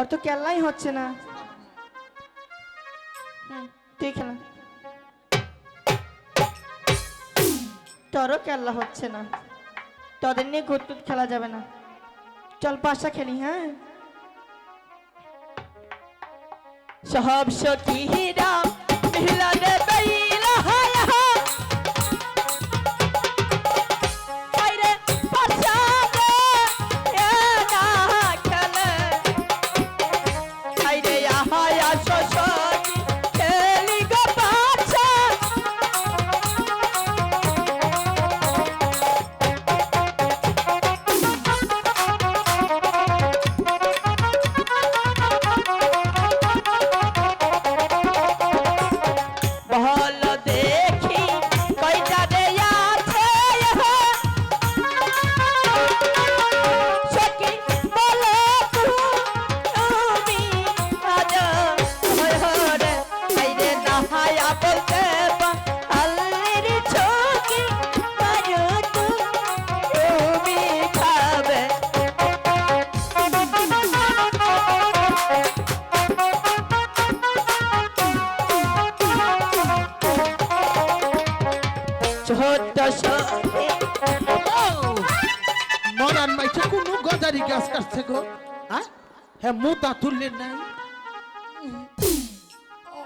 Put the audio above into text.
ওর তো কেল্লাই হচ্ছে না তুই খেলা তোরও কেল্লা হচ্ছে না তোদের নিয়ে গুটগুট খেলা যাবে না চল পাশা খেলি হ্যাঁ সব সখীরা মিলানে মরান মাইছে কোনো গজারি গাছ কাটছে গো। হ্যাঁ? হ্যাঁ মুতা তুললেন নাই।